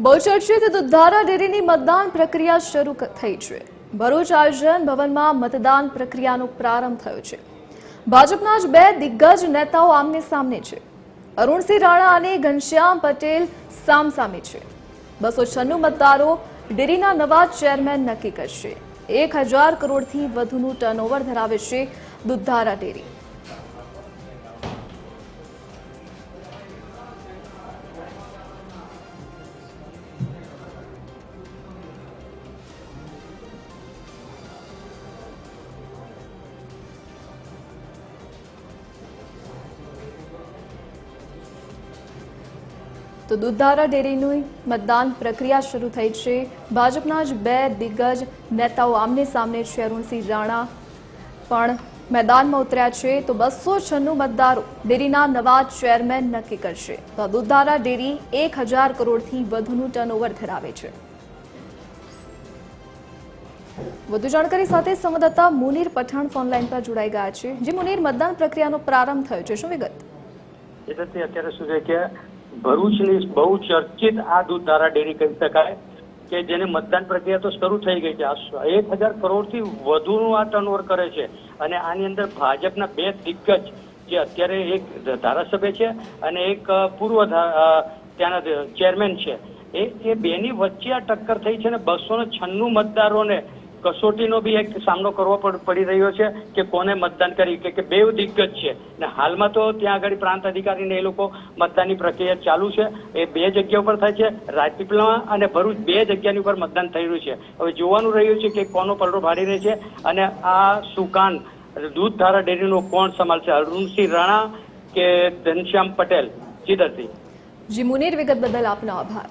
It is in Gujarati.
બહુચર્ચિત દુધારા ડેરીની મતદાન પ્રક્રિયા શરૂ થઈ છે. ભરૂચ આયોજન ભવનમાં મતદાન પ્રક્રિયાનો પ્રારંભ થયો છે. ભાજપના જ બે દિગ્ગજ નેતાઓ આમને સામને છે. અરુણસિંહ રાણા અને ઘનશ્યામ પટેલ સામસામે છે. બસો છન્નું મતદારો ડેરીના નવા ચેરમેન નક્કી કરશે. એક હજાર કરોડથી વધુનું ટર્નઓવર ધરાવે છે દુધારા ડેરી. તો દુધારા ડેરીનું મતદાન પ્રક્રિયા શરૂ થઈ છે. ભાજપના જ બે દિગ્ગજ નેતાઓ આમને સામને છે. અરુણસિંહ રાણા પણ મેદાનમાં ઉતર્યા છે. તો બસો છન્નું મતદારો ડેરીના નવા ચેરમેન નક્કી કરશે. તો દૂધધારા ડેરી એક હજાર કરોડથી વધુનું ટર્નઓવર ધરાવે છે. વધુ જાણકારી સાથે સંવાદદાતા મુનીર પઠાણ ફોનલાઈન પર જોડાઈ ગયા છે. જે મુનીર મતદાન પ્રક્રિયાનો પ્રારંભ થયો છે. શું વિગત? અત્યારે શું છે કે ભરૂચની બહુ ચર્ચિત આ દૂધધારા ડેરી કહી શકાય કે જેની મતદાન પ્રક્રિયા તો શરૂ થઈ ગઈ છે. એક હજાર કરોડથી વધુનું આ ટર્નઓવર કરે છે. અને આની અંદર ભાજપના બે દિગ્ગજ જે અત્યારે એક ધારાસભ્ય છે અને એક પૂર્વ ત્યાંના ચેરમેન છે. એ એ બેની વચ્ચે આ ટક્કર થઈ છે અને બસો છન્નું મતદારોને કસોટીનો બી એક સામનો કરવો પડી રહ્યો છે કે કોને મતદાન કરી, કે બે દિગ્ગજ છે. ને હાલમાં તો ત્યાં આગળ પ્રાંત અધિકારીને એ લોકો મતદાનની પ્રક્રિયા ચાલુ છે. એ બે જગ્યા ઉપર થાય છે, રાજપીપળામાં અને ભરૂચ બે જગ્યાની ઉપર મતદાન થઈ રહ્યું છે. હવે જોવાનું રહ્યું છે કે કોનો પલડો ભારી રહે છે અને આ સુકાન દૂધધારા ડેરીનો કોણ સંભાળશે? અરુણસિંહ રાણા કે ઘનશ્યામ પટેલ? જીદરસિંહ જી, મુનીર વિગત બદલ આપનો આભાર.